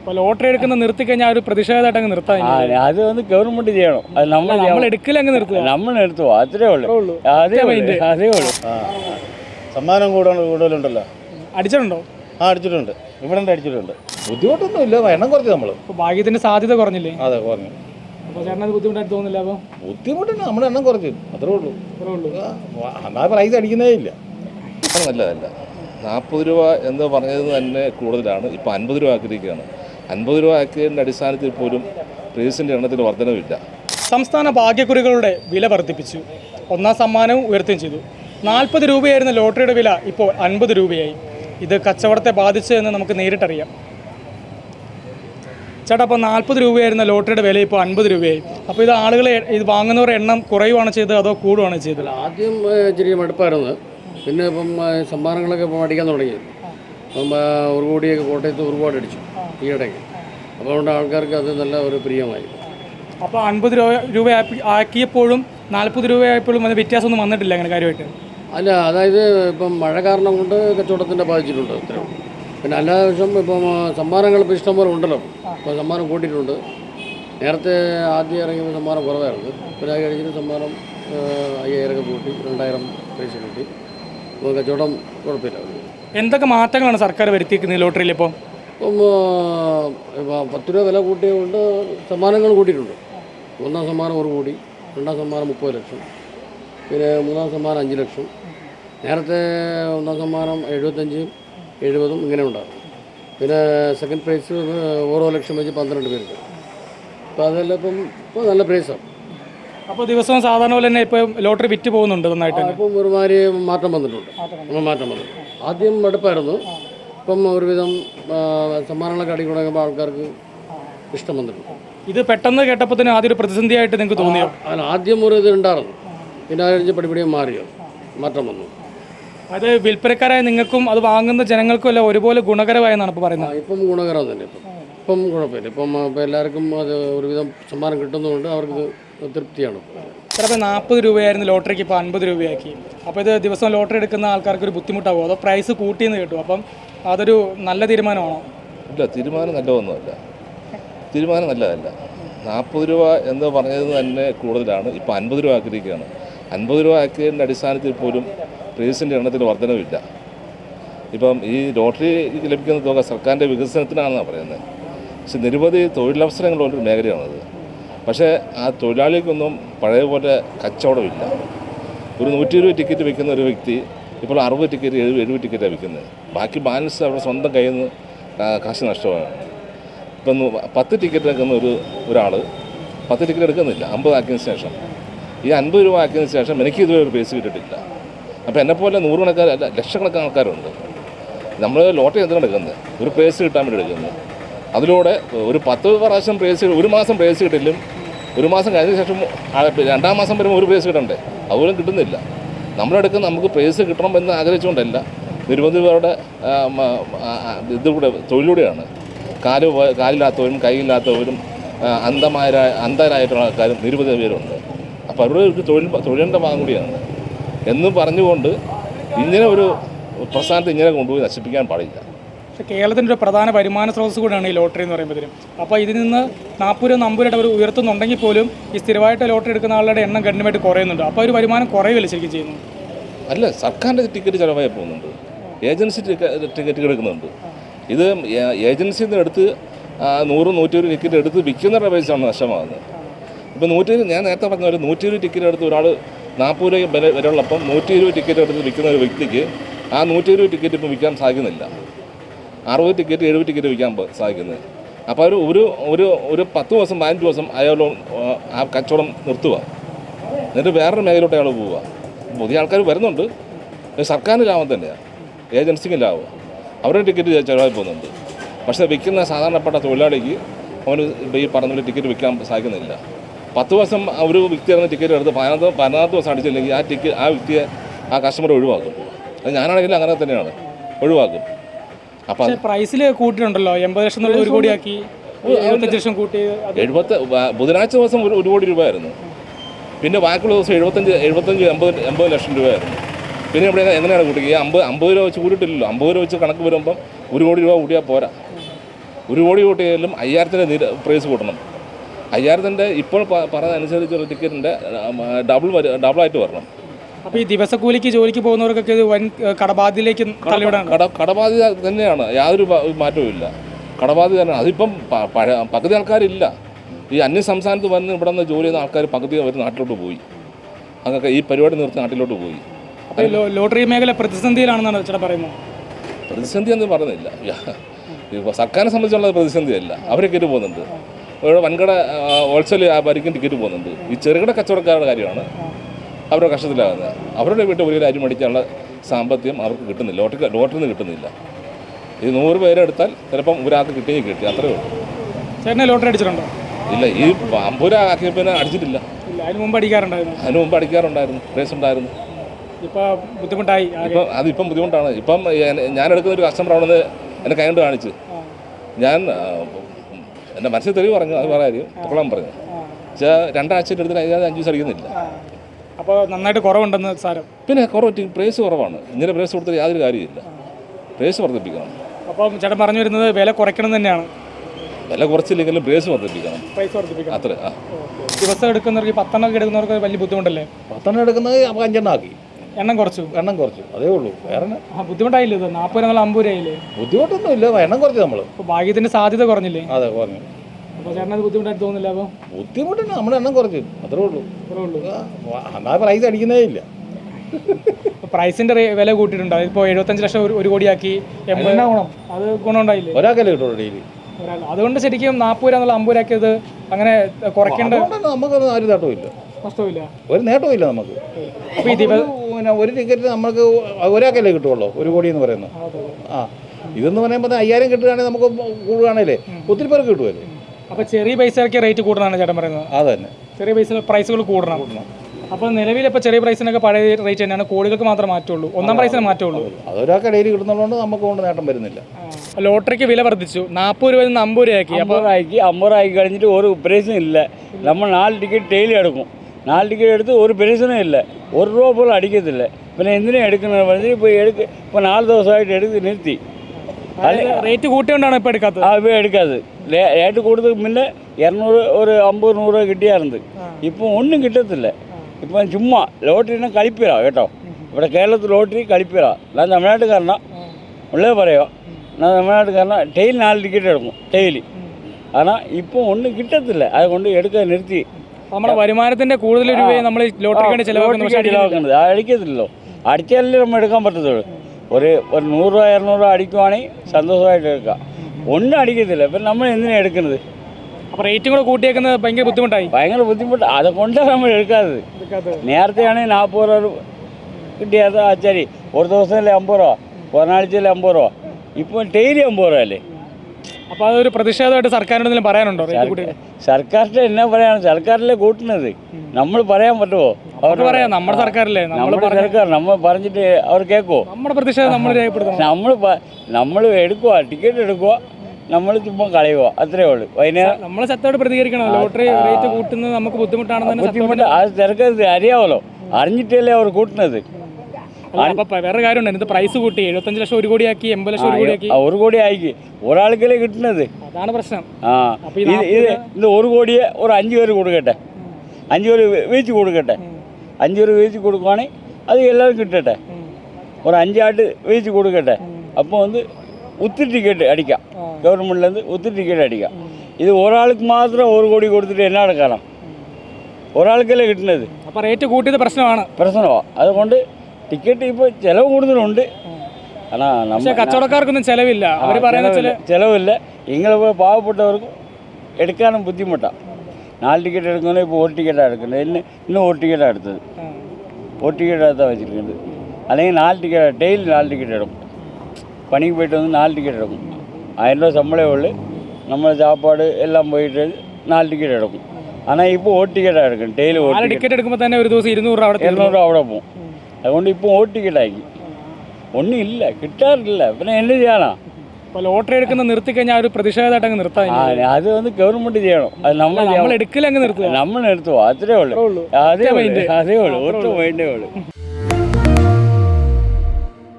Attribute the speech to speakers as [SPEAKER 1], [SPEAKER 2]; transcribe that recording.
[SPEAKER 1] അപ്പോൾ ലോട്ടറി എടുക്കുന്ന നിർത്തി കഴിഞ്ഞാൽ ഒരു പ്രതിഷേധമായിട്ട് അങ്ങ് നിർത്താൻ
[SPEAKER 2] ആ അത് വന്ന് ഗവൺമെന്റ് ചെയ്യണം. അത് നമ്മൾ
[SPEAKER 1] നമ്മൾ എടുക്കൽ അങ്ങ് നിർത്തുക
[SPEAKER 2] നമ്മൾ എടുത്തുവോ അത്രേ ഉള്ളൂ. അതേ. അതേ ഉള്ളൂ.
[SPEAKER 3] സമ്മാനം കൂടുതൽ കൂടുതലുണ്ടല്ലോ?
[SPEAKER 1] അടിച്ചിട്ടുണ്ടോ?
[SPEAKER 3] ആ അടിച്ചിട്ടുണ്ട്. ഇവിടെ അടിച്ചിട്ടുണ്ട്. ബുദ്ധിമുട്ടൊന്നും ഇല്ല. എണ്ണം കുറച്ച് നമ്മൾ
[SPEAKER 1] ഭാഗ്യത്തിന്റെ സാധ്യത കുറഞ്ഞില്ലേ?
[SPEAKER 3] അതെ കുറഞ്ഞു.
[SPEAKER 1] അപ്പോൾ ചേട്ടനത് ബുദ്ധിമുട്ടായിട്ട് തോന്നില്ല അപ്പോൾ
[SPEAKER 3] ബുദ്ധിമുട്ടില്ല. നമ്മുടെ എണ്ണം കുറച്ച്. അത്രേ ഉള്ളൂ.
[SPEAKER 1] അത്രേ ഉള്ളൂ.
[SPEAKER 3] ആ, എന്നാ പ്രൈസ് അടിക്കുന്നേ ഇല്ല.
[SPEAKER 4] നല്ലതല്ല. നാൽപ്പത് രൂപ എന്ന് പറഞ്ഞത് തന്നെ കൂടുതലാണ്. ഇപ്പൊ അൻപത് രൂപ ആക്കിയിരിക്കുകയാണ്. അൻപത് രൂപ ആക്കിയതിന്റെ അടിസ്ഥാനത്തിൽ പോലും റീസിന്റെ എണ്ണത്തിൽ വർധനവില്ല.
[SPEAKER 1] സംസ്ഥാന ഭാഗ്യക്കുറികളുടെ വില വർദ്ധിപ്പിച്ചു. ഒന്നാം സമ്മാനവും ഉയർത്തുകയും ചെയ്തു. നാൽപ്പത് രൂപയായിരുന്ന ലോട്ടറിയുടെ വില ഇപ്പോൾ അൻപത് രൂപയായി. ഇത് കച്ചവടത്തെ ബാധിച്ചു എന്ന് നമുക്ക് നേരിട്ടറിയാം. ചേട്ടാ അപ്പോൾ നാൽപ്പത് രൂപയായിരുന്ന ലോട്ടറിയുടെ വില ഇപ്പോൾ അൻപത് രൂപയായി. അപ്പോൾ ഇത് ആളുകൾ ഇത് വാങ്ങുന്നവരുടെ എണ്ണം കുറയുവാണ് ചെയ്തത് അതോ കൂടുവാണ് ചെയ്തത്?
[SPEAKER 5] ആദ്യം ഇച്ചിരി മടുപ്പായിരുന്നു. പിന്നെ ഇപ്പം സമ്മാനങ്ങളൊക്കെ ഇപ്പം അടിക്കാൻ തുടങ്ങി ഇപ്പം ഒരു കോടിയൊക്കെ കോട്ടയത്ത് ഒരുപാട് അടിച്ചു. ഈയിടയ്ക്ക് അപ്പോൾ അതുകൊണ്ട് ആൾക്കാർക്ക് അത് നല്ല ഒരു പ്രിയമായി
[SPEAKER 1] അപ്പോൾ അൻപത് രൂപ രൂപ ആക്കിയപ്പോഴും നാൽപ്പത് രൂപയായപ്പോഴും അത് വ്യത്യാസമൊന്നും വന്നിട്ടില്ല അങ്ങനെ കാര്യമായിട്ട്?
[SPEAKER 5] അല്ല അതായത് ഇപ്പം മഴ കാരണം കൊണ്ട് കച്ചവടത്തിന്റെ ബാധിച്ചിട്ടുണ്ട് ഇത്രയും പിന്നെ അല്ലാതെ വശം ഇപ്പം സമ്മാനങ്ങൾ ഇപ്പം ഇഷ്ടംപോലെ ഉണ്ടല്ലോ. ഇപ്പോൾ സമ്മാനം കൂട്ടിയിട്ടുണ്ട്. നേരത്തെ ആദ്യം ഇറങ്ങിയപ്പോൾ സമ്മാനം കുറവായിരുന്നു. പിന്നെ അത് കഴിഞ്ഞിട്ട് സമ്മാനം അയ്യായിരം കൂട്ടി രണ്ടായിരം പൈസ കൂട്ടി. അപ്പോൾ കച്ചവടം കുഴപ്പമില്ല.
[SPEAKER 1] എന്തൊക്കെ മാറ്റങ്ങളാണ് സർക്കാർ വരുത്തിയിരിക്കുന്നത് ലോട്ടറിയിൽ ഇപ്പോൾ
[SPEAKER 5] ഇപ്പം ഇപ്പം? പത്ത് രൂപ വില കൂട്ടിയതുകൊണ്ട് സമ്മാനങ്ങൾ കൂട്ടിയിട്ടുണ്ട്. ഒന്നാം സമ്മാനം ഒരു കോടി രണ്ടാം സമ്മാനം മുപ്പത് ലക്ഷം പിന്നെ മൂന്നാം സമ്മാനം അഞ്ച് ലക്ഷം നേരത്തെ ഒന്നാം സമ്മാനം എഴുപത്തഞ്ചും എഴുപതും ഇങ്ങനെ ഉണ്ടാകും പിന്നെ സെക്കൻഡ് പ്രൈസ് ഓരോ ലക്ഷം വെച്ച് പന്ത്രണ്ട് പേർക്ക് അപ്പോൾ അതെല്ലാം ഇപ്പം ഇപ്പോൾ നല്ല പ്രൈസാണ്
[SPEAKER 1] അപ്പോൾ ദിവസവും സാധാരണ പോലെ തന്നെ ഇപ്പോൾ ലോട്ടറി വിറ്റ് പോകുന്നുണ്ട് നന്നായിട്ട് അപ്പം
[SPEAKER 5] ഇപ്പം ഒരുമാതിരി മാറ്റം വന്നിട്ടുണ്ട്. മാറ്റം വന്നിട്ടുണ്ട്. ആദ്യം മടുപ്പായിരുന്നു ഇപ്പം ഒരുവിധം സമ്മാനങ്ങളൊക്കെ അടി തുടങ്ങുമ്പോൾ ആൾക്കാർക്ക് ഇഷ്ടം വന്നിട്ടുണ്ട്.
[SPEAKER 1] ഇത് പെട്ടെന്ന് കേട്ടപ്പോൾ തന്നെ ആദ്യം ഒരു പ്രതിസന്ധിയായിട്ട് നിങ്ങൾക്ക് തോന്നിയോ?
[SPEAKER 5] അല്ല ആദ്യം ഒരു ഇത് ഉണ്ടായിരുന്നു. പിന്നെ അത് പടിപടി മാറിയോ? മാറ്റം വന്നു.
[SPEAKER 1] അത് വിൽപ്പനക്കാരായ നിങ്ങൾക്കും അത് വാങ്ങുന്ന ജനങ്ങൾക്കും എല്ലാം ഒരുപോലെ ഗുണകരമായെന്നാണ് ഇപ്പോൾ പറയുന്നത്.
[SPEAKER 5] ഇപ്പം ഗുണകരം തന്നെ ഇപ്പം. ഇപ്പം കുഴപ്പമില്ല. ഇപ്പം എല്ലാവർക്കും അത് ഒരുവിധം സമ്മാനം കിട്ടുന്നതുകൊണ്ട് അവർക്ക് തൃപ്തിയാണ്. ഇപ്പം.
[SPEAKER 1] ചിലപ്പോൾ നാൽപ്പത് രൂപയായിരുന്നു ലോട്ടറിക്ക് ഇപ്പോൾ അൻപത് രൂപയാക്കി. അപ്പോൾ ഇത് ദിവസം ലോട്ടറി എടുക്കുന്ന ആൾക്കാർക്ക് ഒരു ബുദ്ധിമുട്ടാകുമോ അതോ പ്രൈസ് കൂട്ടിയെന്ന് കേട്ടു. അപ്പം അതൊരു നല്ല തീരുമാനമാണോ?
[SPEAKER 4] ഇല്ല തീരുമാനം നല്ലതൊന്നുമല്ല. തീരുമാനം നല്ലതല്ല. നാൽപ്പത് രൂപ എന്ന് പറഞ്ഞത് തന്നെ കൂടുതലാണ്. ഇപ്പോൾ അൻപത് രൂപ ആക്കിയിരിക്കുകയാണ്. അൻപത് രൂപ ആക്കിയതിന്റെ അടിസ്ഥാനത്തിൽ പോലും പ്രൈസിന്റെ എണ്ണത്തിൽ വർധനവില്ല. ഇപ്പം ഈ ലോട്ടറി ലഭിക്കുന്ന തുക സർക്കാരിന്റെ വികസനത്തിനാണെന്നാണ് പറയുന്നത്. പക്ഷെ നിരവധി തൊഴിലവസരങ്ങളുള്ളൊരു മേഖലയാണത്. പക്ഷേ ആ തൊഴിലാളിക്കൊന്നും പഴയപോലെ കച്ചവടമില്ല. ഒരു നൂറ്റി ഇരുപത് ടിക്കറ്റ് വിൽക്കുന്ന ഒരു വ്യക്തി ഇപ്പോൾ അറുപത് ടിക്കറ്റ് എഴുപത് എഴുപത് ടിക്കറ്റാണ് വിൽക്കുന്നത് ബാക്കി ബാലൻസ് അവിടെ സ്വന്തം കയ്യിൽ നിന്ന് കാശ് നഷ്ടമാണ്. ഇപ്പം പത്ത് ടിക്കറ്റ് എടുക്കുന്ന ഒരു ഒരാൾ പത്ത് ടിക്കറ്റ് എടുക്കുന്നില്ല അമ്പത് ആക്കിയതിന് ശേഷം. ഈ അൻപത് രൂപ ആക്കിയതിന് ശേഷം എനിക്ക് ഇതുവരെ ഒരു പേസ് കിട്ടിയിട്ടില്ല. അപ്പോൾ എന്നെപ്പോലെ നൂറുകണക്കാർ ലക്ഷക്കണക്കാണ് ആൾക്കാരുണ്ട്. നമ്മൾ ലോട്ടറി എന്തിനാണ് എടുക്കുന്നത്? ഒരു പേസ് കിട്ടാൻ വേണ്ടി എടുക്കുന്നത്. അതിലൂടെ ഒരു പത്ത് പ്രാവശ്യം പ്രേസ് ഒരു മാസം പ്രേസ് കിട്ടില്ലും ഒരു മാസം കഴിഞ്ഞ ശേഷം രണ്ടാം മാസം വരുമ്പോൾ ഒരു പ്രേസ് കിട്ടണ്ടേ? അതുപോലും കിട്ടുന്നില്ല. നമ്മളെടുക്കുന്ന നമുക്ക് പ്രേസ് കിട്ടണമെന്ന് ആഗ്രഹിച്ചുകൊണ്ടല്ല നിരവധി പേരുടെ ഇതിലൂടെ തൊഴിലൂടെയാണ്. കാൽ കാലില്ലാത്തവരും കൈയില്ലാത്തവരും അന്ധമായ അന്ധരായിട്ടുള്ള ആൾക്കാരും നിരവധി പേരുണ്ട് അപ്പോൾ അവരുടെ ഒരു തൊഴിൽ തൊഴിലിന്റെ ഭാഗം കൂടിയാണ്. എന്ന് പറഞ്ഞുകൊണ്ട് ഇങ്ങനെ ഒരു പ്രസ്ഥാനത്തെ ഇങ്ങനെ കൊണ്ടുപോയി നശിപ്പിക്കാൻ പാടില്ല.
[SPEAKER 1] കേരളത്തിന്റെ ഒരു പ്രധാന വരുമാന സ്രോതസ് കൂടിയാണ് ഈ ലോട്ടറി എന്ന് പറയുമ്പോഴത്തേനും. അപ്പോൾ ഇതിൽ നിന്ന് നാൽപ്പത് രൂപ അവർ ഉയർത്തുന്നുണ്ടെങ്കിൽ പോലും ഈ സ്ഥിരമായിട്ട് ലോട്ടറി എടുക്കുന്ന ആളുടെ എണ്ണം ഗണ്യമായിട്ട് കുറയുന്നുണ്ട്. അപ്പോൾ ഒരു വരുമാനം കുറയുകയല്ലേ ശരിക്കും ചെയ്യുന്നു
[SPEAKER 4] അല്ല സർക്കാരിന്റെ ടിക്കറ്റ് ചിലവായി പോകുന്നുണ്ട്. ഏജൻസി ടിക്കറ്റ് എടുക്കുന്നുണ്ട്. ഇത് ഏജൻസിയിൽ നിന്ന് എടുത്ത് നൂറ് നൂറ്റി ഒരു ടിക്കറ്റ് എടുത്ത് വിൽക്കുന്നവരുടെ പൈസയാണ് നഷ്ടമാകുന്നത്. ഇപ്പോൾ നൂറ്റി ഞാൻ നേരത്തെ പറഞ്ഞ ഒരു നൂറ്റി ഇരുപത് ടിക്കറ്റ് എടുത്ത് ഒരാൾ നാൽപ്പത് രൂപ വില വിലയുള്ളപ്പം നൂറ്റി ഇരുപത് ടിക്കറ്റ് എടുത്ത് വിൽക്കുന്ന ഒരു വ്യക്തിക്ക് ആ നൂറ്റി ഇരുപത് ടിക്കറ്റ് ഇപ്പോൾ വിൽക്കാൻ സാധിക്കുന്നില്ല അറുപത് ടിക്കറ്റ് എഴുപത് ടിക്കറ്റ് വിൽക്കാൻ സാധിക്കുന്നത്. അപ്പോൾ ഒരു ഒരു ഒരു ഒരു പത്ത് ദിവസം പതിനഞ്ച് ദിവസം അയാൾ ആ കച്ചവടം നിർത്തുക. എന്നിട്ട് വേറൊരു മേഖലയിലോട്ട് അയാൾ പോവുക. പുതിയ ആൾക്കാർ വരുന്നുണ്ട്. സർക്കാരിന് ലാഭം തന്നെയാണ് ഏജൻസിക്ക് ലാഭം. അവരുടെ ടിക്കറ്റ് ചിലവായി പോകുന്നുണ്ട്. പക്ഷേ വിൽക്കുന്ന സാധാരണപ്പെട്ട തൊഴിലാളിക്ക് അവന് ഈ പറഞ്ഞ ടിക്കറ്റ് വിൽക്കാൻ സാധിക്കുന്നില്ല. പത്ത് ദിവസം ഒരു വ്യക്തി ഇറങ്ങുന്ന ടിക്കറ്റ് എടുത്ത് പതിനാറ് പതിനാറ് ദിവസം അടിച്ചില്ലെങ്കിൽ ആ ടിക്കറ്റ് ആ വ്യക്തിയെ ആ കസ്റ്റമർ ഒഴിവാക്കും. അത് ഞാനാണെങ്കിലും അങ്ങനെ തന്നെയാണ്. ഒഴിവാക്കും.
[SPEAKER 1] പക്ഷേ പ്രൈസിൽ കൂട്ടിയിട്ടുണ്ടല്ലോ. എൺപത് ലക്ഷം എന്നുള്ള ഒരു കോടിയാക്കി. എഴുപത്തഞ്ച് ലക്ഷം കൂട്ടി.
[SPEAKER 4] എഴുപത്തി ബുധനാഴ്ച ദിവസം ഒരു ഒരു കോടി രൂപയായിരുന്നു. പിന്നെ ബാക്കിയുള്ള ദിവസം എഴുപത്തഞ്ച് എഴുപത്തഞ്ച് എൺപത് എൺപത് ലക്ഷം രൂപയായിരുന്നു. പിന്നെ ഇവിടെ എങ്ങനെയാണ് കൂട്ടി ഈ അമ്പത് അമ്പത് രൂപ വെച്ച് കൂടിയിട്ടില്ലല്ലോ. അമ്പത് രൂപ വെച്ച് കണക്ക് വരുമ്പം ഒരു കോടി രൂപ കൂടിയാൽ പോരാ. ഒരു കോടി കൂട്ടിയാലും അയ്യായിരത്തിന്റെ നിര പ്രൈസ് കൂട്ടണം. അയ്യായിരത്തിന്റെ ഇപ്പോൾ പറഞ്ഞതനുസരിച്ചുള്ള ടിക്കറ്റിന്റെ ഡബിൾ വരും ഡബിളായിട്ട് വരണം.
[SPEAKER 1] അപ്പോൾ ഈ ദിവസക്കൂലിക്ക് ജോലിക്ക് പോകുന്നവർക്കൊക്കെ ഇത് വൻ കടബാധ്യതയിലേക്ക് തള്ളിവിടാണ്
[SPEAKER 4] കട കടബാധ്യത തന്നെയാണ്. യാതൊരു മാറ്റവും ഇല്ല. കടബാധ്യത തന്നെയാണ്. അതിപ്പം പകുതി ആൾക്കാരില്ല. ഈ അന്യ സംസ്ഥാനത്ത് വന്ന് ഇവിടെ നിന്ന് ജോലി ചെയ്യുന്ന ആൾക്കാർ പകുതി അവർ നാട്ടിലോട്ട് പോയി. അങ്ങനെ ഈ പരിപാടി നിർത്തി നാട്ടിലോട്ട് പോയി.
[SPEAKER 1] അപ്പോൾ ലോട്ടറി മേഖല പ്രതിസന്ധിയിലാണെന്നാണ് ചേട്ടാ പറയുന്നത്.
[SPEAKER 4] പ്രതിസന്ധി എന്ന് പറയുന്നില്ല. ഇപ്പോൾ സർക്കാരിനെ സംബന്ധിച്ചുള്ള പ്രതിസന്ധിയല്ല അവരൊക്കെ ഇട്ട് പോകുന്നുണ്ട്. ഇവിടെ വൻകിട ഹോൾസെയിൽ വ്യാപാരിക്കും ടിക്കറ്റ് പോകുന്നുണ്ട്. ഈ ചെറുകിട കച്ചവടക്കാരുടെ കാര്യമാണ്. അവരുടെ കഷ്ടത്തിലാകുന്നത് അവരുടെ വീട്ടിൽ ഒരു അരി മേടിക്കാനുള്ള സാമ്പത്തികം അവർക്ക് കിട്ടുന്നില്ല. ലോട്ടറി ലോട്ടറിന്ന് കിട്ടുന്നില്ല. ഇത് നൂറ് പേരെടുത്താൽ ചിലപ്പം ഒരാൾക്ക് കിട്ടിയേ കിട്ടി. അത്രയേ ഉള്ളൂ.
[SPEAKER 1] ചേട്ടനെ ലോട്ടറി അടിച്ചിട്ടുണ്ടോ?
[SPEAKER 4] ഇല്ല ഈ അമ്പൂര ആക്കിയ പിന്നെ അടിച്ചിട്ടില്ല
[SPEAKER 1] അതിന് മുമ്പ് അടിക്കാറുണ്ടായിരുന്നു.
[SPEAKER 4] അതിന് മുമ്പ് അടിക്കാറുണ്ടായിരുന്നു. പ്രൈസ് ഉണ്ടായിരുന്നു.
[SPEAKER 1] ഇപ്പോൾ ബുദ്ധിമുട്ടായി.
[SPEAKER 4] ഇപ്പം അതിപ്പം ബുദ്ധിമുട്ടാണ്. ഇപ്പം ഞാൻ- എടുക്കുന്ന ഒരു കസ്റ്റമർ അവിടെ എന്നെ കൈകൊണ്ട് കാണിച്ച്. ഞാൻ എന്റെ മനസ്സിൽ തെളിവ് പറഞ്ഞു. അത് വേറെ കാര്യം പറഞ്ഞു. വെച്ചാൽ രണ്ടാഴ്ച എടുത്തിട്ട് അതിനകത്ത് അഞ്ച് ദിവസം അടിക്കുന്നില്ല.
[SPEAKER 1] അപ്പോൾ നന്നായിട്ട് കുറവുണ്ടെന്ന് സാരം.
[SPEAKER 4] പിന്നെ കുറവ് പ്രൈസ് കുറവാണ്. ഇങ്ങനെ പ്രൈസ് കൊടുത്തിട്ട് യാതൊരു കാര്യമില്ല പ്രൈസ് വർദ്ധിപ്പിക്കണം.
[SPEAKER 1] അപ്പം ചേട്ടൻ പറഞ്ഞു വരുന്നത് വില കുറയ്ക്കണം തന്നെയാണ്.
[SPEAKER 4] വില കുറച്ചില്ലെങ്കിലും പ്രൈസ് വർദ്ധിപ്പിക്കണം.
[SPEAKER 1] പ്രൈസ് വർദ്ധിപ്പിക്കണം.
[SPEAKER 4] അത്ര ആ.
[SPEAKER 1] ദിവസം എടുക്കുന്നവർക്ക് പത്തെണ്ണം എടുക്കുന്നവർക്ക് വലിയ ബുദ്ധിമുട്ടല്ലേ?
[SPEAKER 3] പത്തെണ്ണം എടുക്കുന്നത് അപ്പോൾ അഞ്ചെണ്ണം ആക്കി.
[SPEAKER 1] എണ്ണം കുറച്ചു.
[SPEAKER 3] എണ്ണം കുറച്ചു. അതേ ഉള്ളൂ. വേറെ എന്നാ?
[SPEAKER 1] ആ ബുദ്ധിമുട്ടായില്ലേ ഇത്? നാൽപ്പത് രൂപ അമ്പത് രൂപയില്ലേ
[SPEAKER 3] ബുദ്ധിമുട്ടൊന്നും ഇല്ല എണ്ണം കുറച്ച് നമ്മൾ
[SPEAKER 1] അപ്പോൾ ഭാഗ്യത്തിന്റെ സാധ്യത കുറഞ്ഞില്ലേ?
[SPEAKER 3] അതെ കുറഞ്ഞു.
[SPEAKER 1] അപ്പോൾ ചേട്ടനത് ബുദ്ധിമുട്ടായിട്ട് തോന്നുന്നില്ല അപ്പോൾ
[SPEAKER 3] ബുദ്ധിമുട്ടുണ്ട് നമ്മൾ എണ്ണം കുറച്ച്. അത്രേ ഉള്ളൂ.
[SPEAKER 1] അത്രേ ഉള്ളൂ.
[SPEAKER 3] എന്നാ പ്രൈസ് അടിക്കുന്നേ ഇല്ല.
[SPEAKER 1] പ്രൈസിന്റെ വില കൂട്ടിയിട്ടുണ്ട്? ഇപ്പോ എഴുപത്തഞ്ച് ലക്ഷം ഒരു- കോടിയാക്കി എൺപത്
[SPEAKER 3] ഗുണം?
[SPEAKER 1] അത് ഗുണമുണ്ടായില്ലേ
[SPEAKER 3] ഒരാൾക്കല്ലേ കിട്ടുള്ളൂ ഡെയിലി
[SPEAKER 1] അതുകൊണ്ട് ശരിക്കും നാൽപ്പത് രൂപ എന്നുള്ള അമ്പത് രൂപയ്ക്ക് അങ്ങനെ കുറയ്ക്കേണ്ട
[SPEAKER 3] നമുക്കൊന്നും ഒരു നേട്ടവും ഇല്ല
[SPEAKER 1] നഷ്ടമില്ല
[SPEAKER 3] ഒരു നേട്ടവും നമുക്ക് പിന്നെ ഒരു ടിക്കറ്റ് നമുക്ക് ഒരാൾക്കല്ലേ കിട്ടുള്ളൂ ഒരു കോടി എന്ന് പറയുന്നത്. ആ ഇതെന്ന് പറയുമ്പോൾ അയ്യായിരം കിട്ടുകയാണെങ്കിൽ നമുക്ക് കൂടുകയാണല്ലേ ഒത്തിരി പേർക്ക് കിട്ടുമല്ലോ
[SPEAKER 1] അപ്പോൾ ചെറിയ പൈസയ്ക്ക് റേറ്റ് കൂടുതലാണ് ചേട്ടൻ പറയുന്നത്.
[SPEAKER 3] അതന്നെ.
[SPEAKER 1] ചെറിയ പൈസ പ്രൈസുകൾ കൂടണം. അപ്പോൾ നിലവിൽ ഇപ്പൊ ചെറിയ പ്രൈസിനൊക്കെ പഴയ റേറ്റ് തന്നെയാണ്. കോടികൾക്ക് മാത്രം മാറ്റുള്ളൂ. ഒന്നാം പ്രൈസിന് മാറ്റുള്ളൂ.
[SPEAKER 3] അതൊരാൾക്ക് ഇടയിൽ കിട്ടുന്നതുകൊണ്ട് നമുക്ക് കൊണ്ട് നേട്ടം വരുന്നില്ല.
[SPEAKER 1] ലോട്ടറിക്ക് വില വർദ്ധിച്ചു. നാൽപ്പത് രൂപ നിന്ന് അമ്പത് രൂപയാക്കി. അപ്പോൾ
[SPEAKER 2] ആക്കി അമ്പത് ആക്കി കഴിഞ്ഞിട്ട് ഒരു ഉപ്രൈസും ഇല്ല. നമ്മൾ നാല് ടിക്കറ്റ് ഡെയിലി എടുക്കും. നാല് ടിക്കറ്റ് എടുത്ത് ഒരു പ്രൈസനും ഇല്ല. ഒരു രൂപ പോലും അടിക്കത്തില്ല. പിന്നെ എന്തിനാണ് എടുക്കുന്നത്? പറഞ്ഞ് ഇപ്പോൾ എടുക്ക. ഇപ്പോൾ നാല് ദിവസമായിട്ട് എടുത്ത് നിർത്തി.
[SPEAKER 1] റേറ്റ് കൂട്ടിയോണ്ടാണ് ഇപ്പൊ എടുക്കാത്തത്?
[SPEAKER 2] ആ ഇവ എടുക്കാത് റേറ്റ് കൂടുതൽ മുന്നേ இரநூறு ഒരു ஐம்பது நூறுரூவா கிட்டியாக ഇപ്പൊ ഒന്നും ஒன்றும் கிட்டதில்லை இப்போ சும்மா லோட்டரினா கழிப்பிடா கேட்டோ ഇവിടെ കേരളത്തിൽ ലോട്ടറി കളിപ്പിടാം ഞാൻ തമിഴ്നാട്ടുകാരനാ. ഉള്ളേ പറയോ? ഞാൻ തമിഴ്നാട്ടുകാരനാ. ഡെയിലിനാല് ടിക്കറ്റ് എടുക്കും ഡെയിലി കാരണം ഇപ്പൊ ഒന്നും കിട്ടത്തില്ല. അതുകൊണ്ട് എടുക്കാൻ നിർത്തി.
[SPEAKER 1] നമ്മുടെ വരുമാനത്തിന്റെ കൂടുതൽ രൂപയെ നമ്മൾ ലോട്ടറിക്കാണ്
[SPEAKER 2] ചിലവാക്കുന്നത്. അടിക്കത്തില്ലല്ലോ. അടിച്ചാലല്ലേ നമ്മൾ എടുക്കാൻ പറ്റത്തുള്ളൂ. ഒരു ഒരു നൂറ് രൂപ ഇരുന്നൂറ് രൂപ അടിക്കുവാണെങ്കിൽ സന്തോഷമായിട്ട് എടുക്കാം. ഒന്നും അടിക്കത്തില്ല. ഇപ്പം നമ്മൾ എന്തിനാണ് എടുക്കുന്നത്?
[SPEAKER 1] അപ്പോൾ റേറ്റും കൂടെ കൂട്ടിയേക്കുന്നത് ഭയങ്കര ബുദ്ധിമുട്ടായി.
[SPEAKER 2] ഭയങ്കര ബുദ്ധിമുട്ട്. അതുകൊണ്ടാണ് നമ്മൾ എടുക്കാത്തത്.
[SPEAKER 1] നേരത്തെയാണെങ്കിൽ
[SPEAKER 2] നേരത്തെ ആണെങ്കിൽ നാൽപ്പത് രൂപ കിട്ടിയത് ആച്ചാരി ഒരു ദിവസത്തിലെ അമ്പത് രൂപ ഒരാഴ്ചയിൽ അമ്പത് രൂപ. ഇപ്പോൾ ഡെയിലി അമ്പത് രൂപ അല്ലേ?
[SPEAKER 1] അപ്പോൾ അതൊരു പ്രതിഷേധമായിട്ട് സർക്കാരിനോട് എന്തെങ്കിലും പറയാനുണ്ടോ
[SPEAKER 2] സർക്കാരിന്റെ എന്നാ പറയാണ് സർക്കാരിലെ കൂട്ടുന്നത്. നമ്മൾ പറയാൻ പറ്റുമോ?
[SPEAKER 1] നമുക്ക് പറയാം നമ്മുടെ സർക്കാരല്ലേ?
[SPEAKER 2] നമ്മുടെ സർക്കാർ നമ്മൾ പറഞ്ഞിട്ട് അവർ കേൾക്കുമോ
[SPEAKER 1] നമ്മുടെ പ്രതിഷേധം നമ്മൾ രേഖപ്പെടുത്തണം.
[SPEAKER 2] നമ്മൾ നമ്മൾ എടുക്കുക ടിക്കറ്റ് എടുക്കുക നമ്മൾ ചുമ്മാ കളയുക അത്രേ ഉള്ളൂ. വൈകുന്നേരം
[SPEAKER 1] നമ്മൾ സത്തോട് പ്രതികരിക്കണം. ലോട്ടറി റേറ്റ് കൂട്ടുന്നത് നമുക്ക് ബുദ്ധിമുട്ടാണെന്ന്
[SPEAKER 2] ബുദ്ധിമുട്ട് അത് തിരക്കത് അറിയാമല്ലോ അറിഞ്ഞിട്ടല്ലേ അവർ കൂട്ടുന്നത്?
[SPEAKER 1] വേറെ കാര്യമുണ്ട്. ഇത് പ്രൈസ് കൂട്ടി. എഴുപത്തഞ്ച് ലക്ഷം ഒരു കോടിയാക്കി എൺപത് ലക്ഷം ഒരു കോടിയാക്കി.
[SPEAKER 2] ഒരു കോടി ആയിക്ക് ഒരാൾക്കല്ലേ കിട്ടുന്നത്?
[SPEAKER 1] അതാണ് പ്രശ്നം.
[SPEAKER 2] ആ ഇത് ഇത് ഒരു കോടിയെ ഒരു അഞ്ച് പേര് കൊടുക്കട്ടെ. അഞ്ച് പേര് വീഴ്ച കൊടുക്കട്ടെ. അഞ്ച് രൂപ വീതിച്ച് കൊടുക്കുവാണെങ്കിൽ അത് എല്ലാവരും കിട്ടട്ടെ. ഒരു അഞ്ചാട്ട് വീതിച്ച് കൊടുക്കട്ടെ. അപ്പോൾ വന്ന് ഒത്തിരി ടിക്കറ്റ് അടിക്കാം. നിന്ന് ഒത്തിരി ടിക്കറ്റ് അടിക്കാം. ഇത് ഒരാൾക്ക് മാത്രം ഒരു കോടി കൊടുത്തിട്ട് എന്നാ എടുക്കണം ഒരാൾക്കല്ലേ കിട്ടുന്നത്?
[SPEAKER 1] അപ്പോൾ റേറ്റ് കൂട്ടിയത് പ്രശ്നമാണ്.
[SPEAKER 2] പ്രശ്നമാ. അതുകൊണ്ട് ടിക്കറ്റ് ഇപ്പോൾ ചിലവ് കൂടുതലുണ്ട്.
[SPEAKER 1] കച്ചവടക്കാർക്കൊന്നും ചിലവില്ല. അവർ പറയുന്ന
[SPEAKER 2] ചിലവില്ല. ഇങ്ങനെ പാവപ്പെട്ടവർക്കും എടുക്കാനും ബുദ്ധിമുട്ടാണ് നാല് ടിക്കറ്റ് എടുക്കുന്നത് ഇപ്പോൾ ഒരു ടിക്കറ്റാണ് എടുക്കുന്നത് ഇന്ന് ഇന്ന് ഒരു ടിക്കറ്റാണ് എടുത്തത് ഒരു ടിക്കറ്റ് എടുത്താണ് വെച്ചിരിക്കുന്നത് അല്ലെങ്കിൽ നാല് ടിക്കറ്റ് ഡെയിലി നാല് ടിക്കറ്റ് എടുക്കും പണിക്ക് പോയിട്ട് വന്ന് നാല് ടിക്കറ്റ് എടുക്കും ആയിരം രൂപ ശമ്പളമേ ഉള്ളു നമ്മൾ സാപ്പാട് എല്ലാം പോയിട്ട് നാല് ടിക്കറ്റ് എടുക്കും ஆனால் ഇപ്പോൾ ഒരു ടിക്കറ്റാണ് എടുക്കുന്നത് ഡെയിലി ഒരു
[SPEAKER 1] നാല്
[SPEAKER 2] ടിക്കറ്റ്
[SPEAKER 1] ടിക്കറ്റ് എടുക്കുമ്പോൾ തന്നെ ഒരു ദിവസം ഇരുന്നൂറ് രൂപ അവിടെ തീർന്നു.
[SPEAKER 2] ഇരുന്നൂറ് രൂപ അവിടെ പോകും അതുകൊണ്ട് ഇപ്പോൾ ഒരു ടിക്കറ്റ് ആക്കി ഒന്നും ഇല്ല കിട്ടാറില്ല പിന്നെ എന്ത് ചെയ്യാനാ
[SPEAKER 1] അപ്പൊ ലോട്ടറി എടുക്കുന്ന നിർത്തി കഴിഞ്ഞാൽ ഒരു പ്രതിഷേധമായിട്ട് അങ്ങ് നിർത്താൻ
[SPEAKER 2] അത് വന്ന് ഗവൺമെന്റ് ചെയ്യണം. അത് നമ്മൾ
[SPEAKER 1] നമ്മൾ എടുക്കില്ല അങ്ങ് നിർത്തുക.
[SPEAKER 2] നമ്മൾ നിർത്തുവോ അത്രേ ഉള്ളൂ. അതേ. അതേ ഉള്ളൂ. ഒട്ടും വേണ്ടേ ഉള്ളൂ.